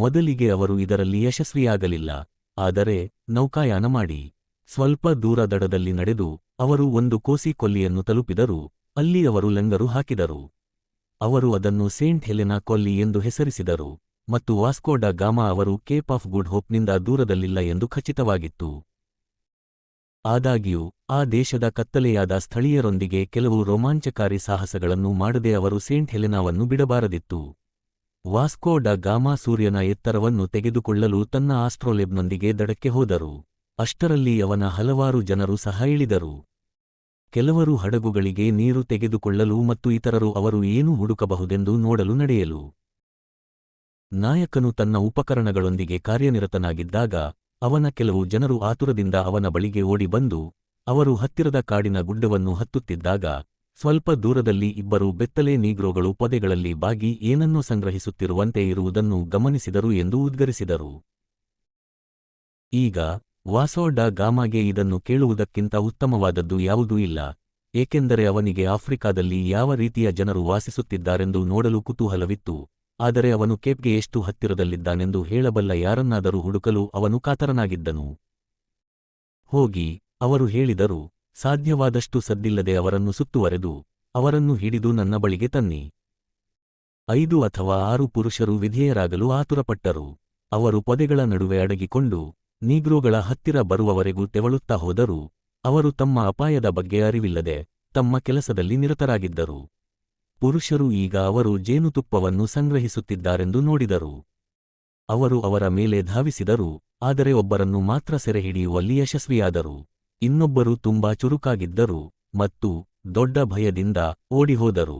ಮೊದಲಿಗೆ ಅವರು ಇದರಲ್ಲಿ ಯಶಸ್ವಿಯಾಗಲಿಲ್ಲ, ಆದರೆ ನೌಕಾಯಾನ ಮಾಡಿ. ಸ್ವಲ್ಪ ದೂರ ದಡದಲ್ಲಿ ನಡೆದು ಅವರು ಒಂದು ಕೋಸಿ ಕೊಲ್ಲಿಯನ್ನು ತಲುಪಿದರು, ಅಲ್ಲಿ ಅವರು ಲಂಗರು ಹಾಕಿದರು. ಅವರು ಅದನ್ನು ಸೇಂಟ್ ಹೆಲೆನಾ ಕೊಲ್ಲಿ ಎಂದು ಹೆಸರಿಸಿದರು, ಮತ್ತು ವಾಸ್ಕೋಡಾ ಗಾಮಾ ಅವರು ಕೇಪ್ ಆಫ್ ಗುಡ್ ಹೋಪ್ನಿಂದ ದೂರದಲ್ಲಿಲ್ಲ ಎಂದು ಖಚಿತವಾಗಿತ್ತು. ಆದಾಗ್ಯೂ, ಆ ದೇಶದ ಕತ್ತಲೆಯಾದ ಸ್ಥಳೀಯರೊಂದಿಗೆ ಕೆಲವು ರೋಮಾಂಚಕಾರಿ ಸಾಹಸಗಳನ್ನು ಮಾಡದೆ ಅವರು ಸೇಂಟ್ ಹೆಲೆನಾವನ್ನು ಬಿಡಬಾರದಿತ್ತು. ವಾಸ್ಕೋ ಡ ಗಾಮಾ ಸೂರ್ಯನ ಎತ್ತರವನ್ನು ತೆಗೆದುಕೊಳ್ಳಲು ತನ್ನ ಆಸ್ಟ್ರೋಲೆಬ್ನೊಂದಿಗೆ ದಡಕ್ಕೆ ಹೋದರು. ಅಷ್ಟರಲ್ಲಿ ಅವನ ಹಲವಾರು ಜನರು ಸಹ ಇಳಿದರು. ಕೆಲವರು ಹಡಗುಗಳಿಗೆ ನೀರು ತೆಗೆದುಕೊಳ್ಳಲು ಮತ್ತು ಇತರರು ಅವರು ಏನು ಹುಡುಕಬಹುದೆಂದು ನೋಡಲು ನಡೆಯಲು. ನಾಯಕನು ತನ್ನ ಉಪಕರಣಗಳೊಂದಿಗೆ ಕಾರ್ಯನಿರತನಾಗಿದ್ದಾಗ, ಅವನ ಕೆಲವು ಜನರು ಆತುರದಿಂದ ಅವನ ಬಳಿಗೆ ಓಡಿಬಂದು ಅವರು ಹತ್ತಿರದ ಕಾಡಿನ ಗುಡ್ಡವನ್ನು ಹತ್ತುತ್ತಿದ್ದಾಗ ಸ್ವಲ್ಪ ದೂರದಲ್ಲಿ ಇಬ್ಬರು ಬೆತ್ತಲೆ ನೀಗ್ರೋಗಳು ಪೊದೆಗಳಲ್ಲಿ ಬಾಗಿ ಏನನ್ನು ಸಂಗ್ರಹಿಸುತ್ತಿರುವಂತೆ ಇರುವುದನ್ನು ಗಮನಿಸಿದರು ಎಂದು ಉದ್ಗರಿಸಿದರು. ಈಗ ವಾಸೋಡ ಗಾಮಾಗೆ ಇದನ್ನು ಕೇಳುವುದಕ್ಕಿಂತ ಉತ್ತಮವಾದದ್ದು ಯಾವುದೂ ಇಲ್ಲ, ಏಕೆಂದರೆ ಅವನಿಗೆ ಆಫ್ರಿಕಾದಲ್ಲಿ ಯಾವ ರೀತಿಯ ಜನರು ವಾಸಿಸುತ್ತಿದ್ದಾರೆಂದು ನೋಡಲು ಕುತೂಹಲವಿತ್ತು, ಆದರೆ ಅವನು ಕೇಪ್ಗೆ ಎಷ್ಟು ಹತ್ತಿರದಲ್ಲಿದ್ದಾನೆಂದು ಹೇಳಬಲ್ಲ ಯಾರನ್ನಾದರೂ ಹುಡುಕಲು ಅವನು ಕಾತರನಾಗಿದ್ದನು. ಹೋಗಿ, ಅವರು ಹೇಳಿದರು ಸಾಧ್ಯವಾದಷ್ಟು ಸದ್ದಿಲ್ಲದೆ ಅವರನ್ನು ಸುತ್ತುವರೆದು ಅವರನ್ನು ಹಿಡಿದು ನನ್ನ ಬಳಿಗೆ ತನ್ನಿ. ಐದು ಅಥವಾ ಆರು ಪುರುಷರು ವಿಧೇಯರಾಗಲು ಆತುರಪಟ್ಟರು. ಅವರು ಪೊದೆಗಳ ನಡುವೆ ಅಡಗಿಕೊಂಡು ನೀಗ್ರೋಗಳ ಹತ್ತಿರ ಬರುವವರೆಗೂ ತೆವಳುತ್ತಾ ಹೋದರು. ಅವರು ತಮ್ಮ ಅಪಾಯದ ಬಗ್ಗೆ ಅರಿವಿಲ್ಲದೆ ತಮ್ಮ ಕೆಲಸದಲ್ಲಿ ನಿರತರಾಗಿದ್ದರು. ಪುರುಷರು ಈಗ ಅವರು ಜೇನುತುಪ್ಪವನ್ನು ಸಂಗ್ರಹಿಸುತ್ತಿದ್ದಾರೆಂದು ನೋಡಿದರು. ಅವರು ಅವರ ಮೇಲೆ ಧಾವಿಸಿದರು, ಆದರೆ ಒಬ್ಬರನ್ನು ಮಾತ್ರ ಸೆರೆಹಿಡಿಯುವಲ್ಲಿ ಯಶಸ್ವಿಯಾದರು. ಇನ್ನೊಬ್ಬರು ತುಂಬಾ ಚುರುಕಾಗಿದ್ದರು ಮತ್ತು ದೊಡ್ಡ ಭಯದಿಂದ ಓಡಿಹೋದರು.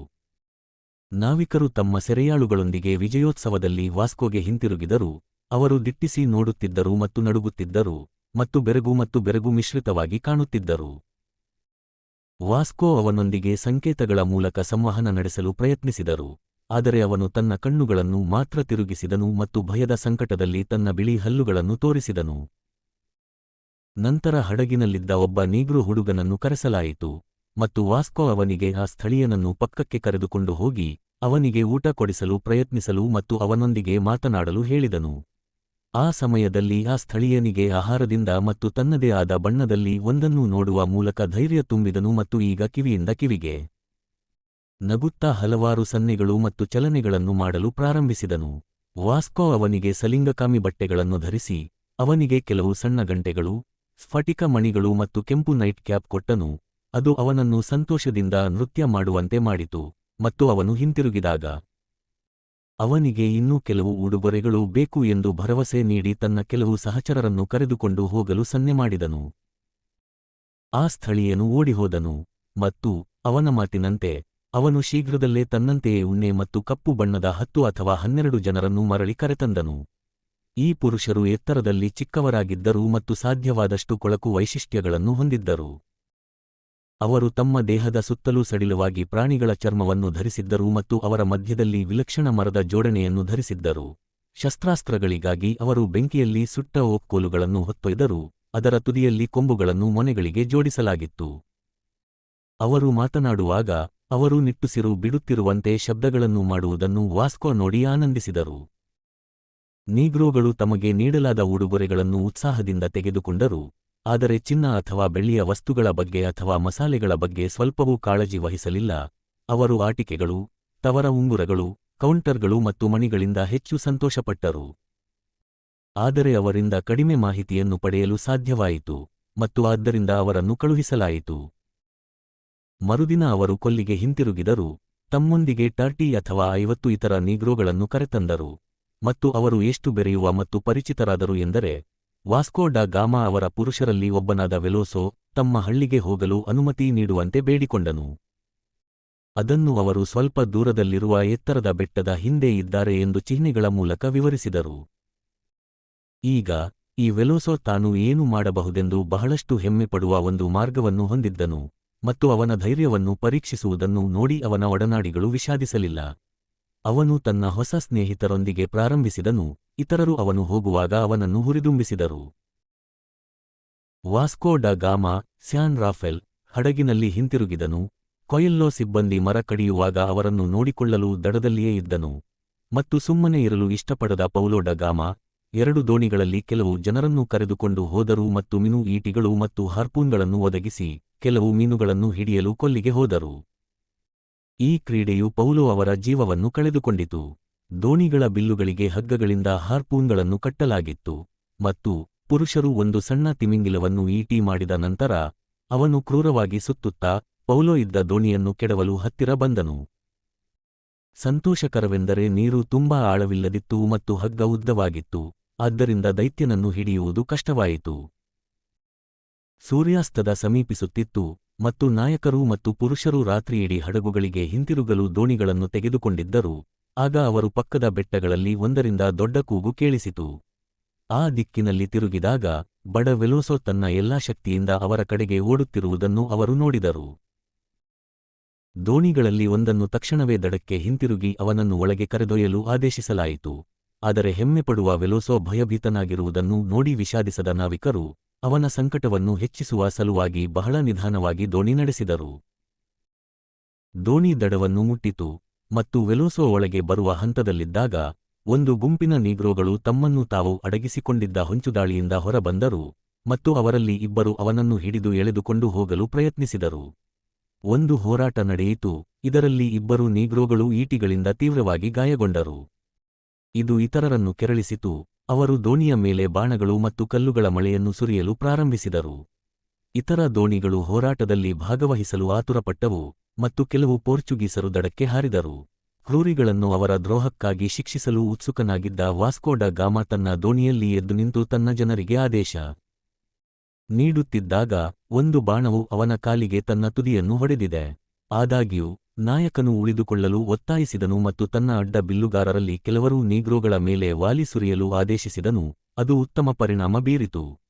ನಾವಿಕರು ತಮ್ಮ ಸೆರೆಯಾಳುಗಳೊಂದಿಗೆ ವಿಜಯೋತ್ಸವದಲ್ಲಿ ವಾಸ್ಕೋಗೆ ಹಿಂತಿರುಗಿದರು. ಅವರು ದಿಟ್ಟಿಸಿ ನೋಡುತ್ತಿದ್ದರು ಮತ್ತು ನಡುಗುತ್ತಿದ್ದರು ಮತ್ತು ಬೆರಗು ಮತ್ತು ಬೆರಗು ಮಿಶ್ರಿತವಾಗಿ ಕಾಣುತ್ತಿದ್ದರು. ವಾಸ್ಕೋ ಅವನೊಂದಿಗೆ ಸಂಕೇತಗಳ ಮೂಲಕ ಸಂವಹನ ನಡೆಸಲು ಪ್ರಯತ್ನಿಸಿದರು, ಆದರೆ ಅವನು ತನ್ನ ಕಣ್ಣುಗಳನ್ನು ಮಾತ್ರ ತಿರುಗಿಸಿದನು ಮತ್ತು ಭಯದ ಸಂಕಟದಲ್ಲಿ ತನ್ನ ಬಿಳಿ ಹಲ್ಲುಗಳನ್ನು ತೋರಿಸಿದನು. ನಂತರ ಹಡಗಿನಲ್ಲಿದ್ದ ಒಬ್ಬ ನೀಗ್ರು ಹುಡುಗನನ್ನು ಕರೆಸಲಾಯಿತು ಮತ್ತು ವಾಸ್ಕೋ ಅವನಿಗೆ ಆ ಸ್ಥಳೀಯನನ್ನು ಪಕ್ಕಕ್ಕೆ ಕರೆದುಕೊಂಡು ಹೋಗಿ ಅವನಿಗೆ ಊಟ ಕೊಡಿಸಲು ಪ್ರಯತ್ನಿಸಲು ಮತ್ತು ಅವನೊಂದಿಗೆ ಮಾತನಾಡಲು ಹೇಳಿದನು. ಆ ಸಮಯದಲ್ಲಿ ಆ ಸ್ಥಳೀಯನಿಗೆ ಆಹಾರದಿಂದ ಮತ್ತು ತನ್ನದೇ ಆದ ಬಣ್ಣದಲ್ಲಿ ಒಂದನ್ನು ನೋಡುವ ಮೂಲಕ ಧೈರ್ಯ ತುಂಬಿದನು ಮತ್ತು ಈಗ ಕಿವಿಯಿಂದ ಕಿವಿಗೆ ನಗುತ್ತಾ ಹಲವಾರು ಸನ್ನೆಗಳು ಮತ್ತು ಚಲನೆಗಳನ್ನು ಮಾಡಲು ಪ್ರಾರಂಭಿಸಿದನು. ವಾಸ್ಕೋ ಅವನಿಗೆ ಸಲಿಂಗಕಾಮಿ ಬಟ್ಟೆಗಳನ್ನು ಧರಿಸಿ ಅವನಿಗೆ ಕೆಲವು ಸಣ್ಣ ಗಂಟೆಗಳು ಸ್ಫಟಿಕ ಮಣಿಗಳು ಮತ್ತು ಕೆಂಪು ನೈಟ್ ಕ್ಯಾಪ್ ಕೊಟ್ಟನು. ಅದು ಅವನನ್ನು ಸಂತೋಷದಿಂದ ನೃತ್ಯ ಮಾಡುವಂತೆ ಮಾಡಿತು ಮತ್ತು ಅವನು ಹಿಂತಿರುಗಿದಾಗ, ಅವನಿಗೆ ಇನ್ನೂ ಕೆಲವು ಉಡುಗೊರೆಗಳು ಬೇಕು ಎಂದು ಭರವಸೆ ನೀಡಿ ತನ್ನ ಕೆಲವು ಸಹಚರರನ್ನು ಕರೆದುಕೊಂಡು ಹೋಗಲು ಸನ್ನೆ ಮಾಡಿದನು. ಆ ಸ್ಥಳೀಯನು ಓಡಿಹೋದನು ಮತ್ತು ಅವನ ಮಾತಿನಂತೆ, ಅವನು ಶೀಘ್ರದಲ್ಲೇ ತನ್ನಂತೆಯೇ ಉಣ್ಣೆ ಮತ್ತು ಕಪ್ಪು ಬಣ್ಣದ ಹತ್ತು ಅಥವಾ ಹನ್ನೆರಡು ಜನರನ್ನು ಮರಳಿ ಕರೆತಂದನು. ಈ ಪುರುಷರು ಎತ್ತರದಲ್ಲಿ ಚಿಕ್ಕವರಾಗಿದ್ದರು ಮತ್ತು ಸಾಧ್ಯವಾದಷ್ಟು ಕೊಳಕು ವೈಶಿಷ್ಟ್ಯಗಳನ್ನು ಹೊಂದಿದ್ದರು. ಅವರು ತಮ್ಮ ದೇಹದ ಸುತ್ತಲೂ ಸಡಿಲವಾಗಿ ಪ್ರಾಣಿಗಳ ಚರ್ಮವನ್ನು ಧರಿಸಿದ್ದರು ಮತ್ತು ಅವರ ಮಧ್ಯದಲ್ಲಿ ವಿಲಕ್ಷಣ ಮರದ ಜೋಡಣೆಯನ್ನು ಧರಿಸಿದ್ದರು. ಶಸ್ತ್ರಾಸ್ತ್ರಗಳಿಗಾಗಿ ಅವರು ಬೆಂಕಿಯಲ್ಲಿ ಸುಟ್ಟ ಓಕ್ಕೋಲುಗಳನ್ನು ಹೊತ್ತೊಯ್ದರು, ಅದರ ತುದಿಯಲ್ಲಿ ಕೊಂಬುಗಳನ್ನು ಮೊನೆಗಳಿಗೆ ಜೋಡಿಸಲಾಗಿತ್ತು. ಅವರು ಮಾತನಾಡುವಾಗ, ಅವರು ನಿಟ್ಟುಸಿರು ಬಿಡುತ್ತಿರುವಂತೆ ಶಬ್ದಗಳನ್ನು ಮಾಡುವುದನ್ನು ವಾಸ್ಕೋ ನೋಡಿ ಆನಂದಿಸಿದರು. ನೀಗ್ರೋಗಳು ತಮಗೆ ನೀಡಲಾದ ಉಡುಗೊರೆಗಳನ್ನು ಉತ್ಸಾಹದಿಂದ ತೆಗೆದುಕೊಂಡರು, ಆದರೆ ಚಿನ್ನ ಅಥವಾ ಬೆಳ್ಳಿಯ ವಸ್ತುಗಳ ಬಗ್ಗೆ ಅಥವಾ ಮಸಾಲೆಗಳ ಬಗ್ಗೆ ಸ್ವಲ್ಪವೂ ಕಾಳಜಿ ವಹಿಸಲಿಲ್ಲ. ಅವರು ಆಟಿಕೆಗಳು, ತವರ ಉಂಗುರಗಳು, ಕೌಂಟರ್ಗಳು ಮತ್ತು ಮಣಿಗಳಿಂದ ಹೆಚ್ಚು ಸಂತೋಷಪಟ್ಟರು. ಆದರೆ ಅವರಿಂದ ಕಡಿಮೆ ಮಾಹಿತಿಯನ್ನು ಪಡೆಯಲು ಸಾಧ್ಯವಾಯಿತು ಮತ್ತು ಆದ್ದರಿಂದ ಅವರನ್ನು ಕಳುಹಿಸಲಾಯಿತು. ಮರುದಿನ ಅವರು ಕೊಲ್ಲಿಗೆ ಹಿಂತಿರುಗಿದರು, ತಮ್ಮೊಂದಿಗೆ ಟರ್ಟಿ ಅಥವಾ ಐವತ್ತು ಇತರ ನೀಗ್ರೋಗಳನ್ನು ಕರೆತಂದರು. ಮತ್ತು ಅವರು ಎಷ್ಟು ಬೆರೆಯುವ ಮತ್ತು ಪರಿಚಿತರಾದರು ಎಂದರೆ, ವಾಸ್ಕೋ ಡ ಗಾಮಾ ಅವರ ಪುರುಷರಲ್ಲಿ ಒಬ್ಬನಾದ ವೆಲೋಸೋ ತಮ್ಮ ಹಳ್ಳಿಗೆ ಹೋಗಲು ಅನುಮತಿ ನೀಡುವಂತೆ ಬೇಡಿಕೊಂಡನು. ಅದನ್ನು ಅವರು ಸ್ವಲ್ಪ ದೂರದಲ್ಲಿರುವ ಎತ್ತರದ ಬೆಟ್ಟದ ಹಿಂದೆ ಇದ್ದಾರೆ ಎಂದು ಚಿಹ್ನೆಗಳ ಮೂಲಕ ವಿವರಿಸಿದರು. ಈಗ, ಈ ವೆಲೋಸೋ ತಾನು ಏನು ಮಾಡಬಹುದೆಂದು ಬಹಳಷ್ಟು ಹೆಮ್ಮೆಪಡುವ ಒಂದು ಮಾರ್ಗವನ್ನು ಹೊಂದಿದ್ದನು ಮತ್ತು ಅವನ ಧೈರ್ಯವನ್ನು ಪರೀಕ್ಷಿಸುವುದನ್ನು ನೋಡಿ ಅವನ ಒಡನಾಡಿಗಳು ವಿಷಾದಿಸಲಿಲ್ಲ. ಅವನು ತನ್ನ ಹೊಸ ಸ್ನೇಹಿತರೊಂದಿಗೆ ಪ್ರಾರಂಭಿಸಿದನು, ಇತರರು ಅವನು ಹೋಗುವಾಗ ಅವನನ್ನು ಹುರಿದುಂಬಿಸಿದರು. Vasco da Gama, San Rafael, ಹಡಗಿನಲ್ಲಿ ಹಿಂತಿರುಗಿದನು, ಕೊಯಿಲ್ಲೋ ಸಿಬ್ಬಂದಿ ಮರ ಕಡಿಯುವಾಗ ಅವರನ್ನು ನೋಡಿಕೊಳ್ಳಲು ದಡದಲ್ಲಿಯೇ ಇದ್ದನು, ಮತ್ತು ಸುಮ್ಮನೆ ಇರಲು ಇಷ್ಟಪಡದ ಪೌಲೋ ಡ ಗಾಮಾ, ಎರಡು ದೋಣಿಗಳಲ್ಲಿ ಕೆಲವು ಜನರನ್ನು ಕರೆದುಕೊಂಡು ಹೋದರು ಮತ್ತು ಮೀನು ಈಟಿಗಳು ಮತ್ತು ಹಾರ್ಪೂನ್ಗಳನ್ನು ಒದಗಿಸಿ, ಕೆಲವು ಮೀನುಗಳನ್ನು ಹಿಡಿಯಲು ಕೊಲ್ಲಿಗೆ ಹೋದರು. ಈ ಕ್ರೀಡೆಯು ಪೌಲೋ ಅವರ ಜೀವವನ್ನು ಕಳೆದುಕೊಂಡಿತು. ದೋಣಿಗಳ ಬಿಲ್ಲುಗಳಿಗೆ ಹಗ್ಗಗಳಿಂದ ಹಾರ್ಪೂನ್ಗಳನ್ನು ಕಟ್ಟಲಾಗಿತ್ತು ಮತ್ತು ಪುರುಷರು ಒಂದು ಸಣ್ಣ ತಿಮಿಂಗಿಲವನ್ನು ಈಟಿ ಮಾಡಿದ ನಂತರ ಅವನು ಕ್ರೂರವಾಗಿ ಸುತ್ತುತ್ತಾ ಪೌಲೋ ಇದ್ದ ದೋಣಿಯನ್ನು ಕೆಡವಲು ಹತ್ತಿರ ಬಂದನು. ಸಂತೋಷಕರವೆಂದರೆ ನೀರು ತುಂಬಾ ಆಳವಿಲ್ಲದಿತ್ತು ಮತ್ತು ಹಗ್ಗ ಉದ್ದವಾಗಿತ್ತು, ಆದ್ದರಿಂದ ದೈತ್ಯನನ್ನು ಹಿಡಿಯುವುದು ಕಷ್ಟವಾಯಿತು. ಸೂರ್ಯಾಸ್ತದ ಸಮೀಪಿಸುತ್ತಿತ್ತು ಮತ್ತು ನಾಯಕರು ಮತ್ತು ಪುರುಷರು ರಾತ್ರಿಯಿಡೀ ಹಡಗುಗಳಿಗೆ ಹಿಂತಿರುಗಲು ದೋಣಿಗಳನ್ನು ತೆಗೆದುಕೊಂಡಿದ್ದರು. ಆಗ ಅವರು ಪಕ್ಕದ ಬೆಟ್ಟಗಳಲ್ಲಿ ಒಂದರಿಂದ ದೊಡ್ಡ ಕೂಗು ಕೇಳಿಸಿತು. ಆ ದಿಕ್ಕಿನಲ್ಲಿ ತಿರುಗಿದಾಗ ಬಡ ವೆಲೋಸೋ ತನ್ನ ಎಲ್ಲಾ ಶಕ್ತಿಯಿಂದ ಅವರ ಕಡೆಗೆ ಓಡುತ್ತಿರುವುದನ್ನು ಅವರು ನೋಡಿದರು. ದೋಣಿಗಳಲ್ಲಿ ಒಂದನ್ನು ತಕ್ಷಣವೇ ದಡಕ್ಕೆ ಹಿಂತಿರುಗಿ ಅವನನ್ನು ಒಳಗೆ ಕರೆದೊಯ್ಯಲು ಆದೇಶಿಸಲಾಯಿತು. ಆದರೆ ಹೆಮ್ಮೆಪಡುವ ವೆಲೋಸೋ ಭಯಭೀತನಾಗಿರುವುದನ್ನು ನೋಡಿ ವಿಷಾದಿಸದ ನಾವಿಕರು ಅವನ ಸಂಕಟವನ್ನು ಹೆಚ್ಚಿಸುವ ಸಲುವಾಗಿ ಬಹಳ ನಿಧಾನವಾಗಿ ದೋಣಿ ನಡೆಸಿದರು. ದೋಣಿ ದಡವನ್ನು ಮುಟ್ಟಿತು ಮತ್ತು ವೆಲೋಸೋ ಒಳಗೆ ಬರುವ ಹಂತದಲ್ಲಿದ್ದಾಗ ಒಂದು ಗುಂಪಿನ ನೀಗ್ರೋಗಳು ತಮ್ಮನ್ನು ತಾವು ಅಡಗಿಸಿಕೊಂಡಿದ್ದ ಹೊಂಚುದಾಳಿಯಿಂದ ಹೊರಬಂದರು ಮತ್ತು ಅವರಲ್ಲಿ ಇಬ್ಬರು ಅವನನ್ನು ಹಿಡಿದು ಎಳೆದುಕೊಂಡು ಹೋಗಲು ಪ್ರಯತ್ನಿಸಿದರು. ಒಂದು ಹೋರಾಟ ನಡೆಯಿತು, ಇದರಲ್ಲಿ ಇಬ್ಬರು ನೀಗ್ರೋಗಳು ಈಟಿಗಳಿಂದ ತೀವ್ರವಾಗಿ ಗಾಯಗೊಂಡರು. ಇದು ಇತರರನ್ನು ಕೆರಳಿಸಿತು ಅವರು ದೋಣಿಯ ಮೇಲೆ ಬಾಣಗಳು ಮತ್ತು ಕಲ್ಲುಗಳ ಮಳೆಯನ್ನು ಸುರಿಯಲು ಪ್ರಾರಂಭಿಸಿದರು. ಇತರ ದೋಣಿಗಳು ಹೋರಾಟದಲ್ಲಿ ಭಾಗವಹಿಸಲು ಆತುರಪಟ್ಟವು ಮತ್ತು ಕೆಲವು ಪೋರ್ಚುಗೀಸರು ದಡಕ್ಕೆ ಹಾರಿದರು. ಕ್ರೂರಿಗಳನ್ನು ಅವರ ದ್ರೋಹಕ್ಕಾಗಿ ಶಿಕ್ಷಿಸಲು ಉತ್ಸುಕನಾಗಿದ್ದ ವಾಸ್ಕೋಡ ಗಾಮ ತನ್ನ ದೋಣಿಯಲ್ಲಿ ಎದ್ದು ನಿಂತು ತನ್ನ ಜನರಿಗೆ ಆದೇಶ ನೀಡುತ್ತಿದ್ದಾಗ ಒಂದು ಬಾಣವು ಅವನ ಕಾಲಿಗೆ ತನ್ನ ತುದಿಯನ್ನು ಹೊಡೆದಿದೆ. ಆದಾಗ್ಯೂ ನಾಯಕನು ಉಳಿದುಕೊಳ್ಳಲು ಒತ್ತಾಯಿಸಿದನು ಮತ್ತು ತನ್ನ ಅಡ್ಡ ಬಿಲ್ಲುಗಾರರಲ್ಲಿ ಕೆಲವರು ನೀಗ್ರೋಗಳ ಮೇಲೆ ವಾಲಿ ಸುರಿಯಲು ಆದೇಶಿಸಿದನು. ಅದು ಉತ್ತಮ ಪರಿಣಾಮ ಬೀರಿತು.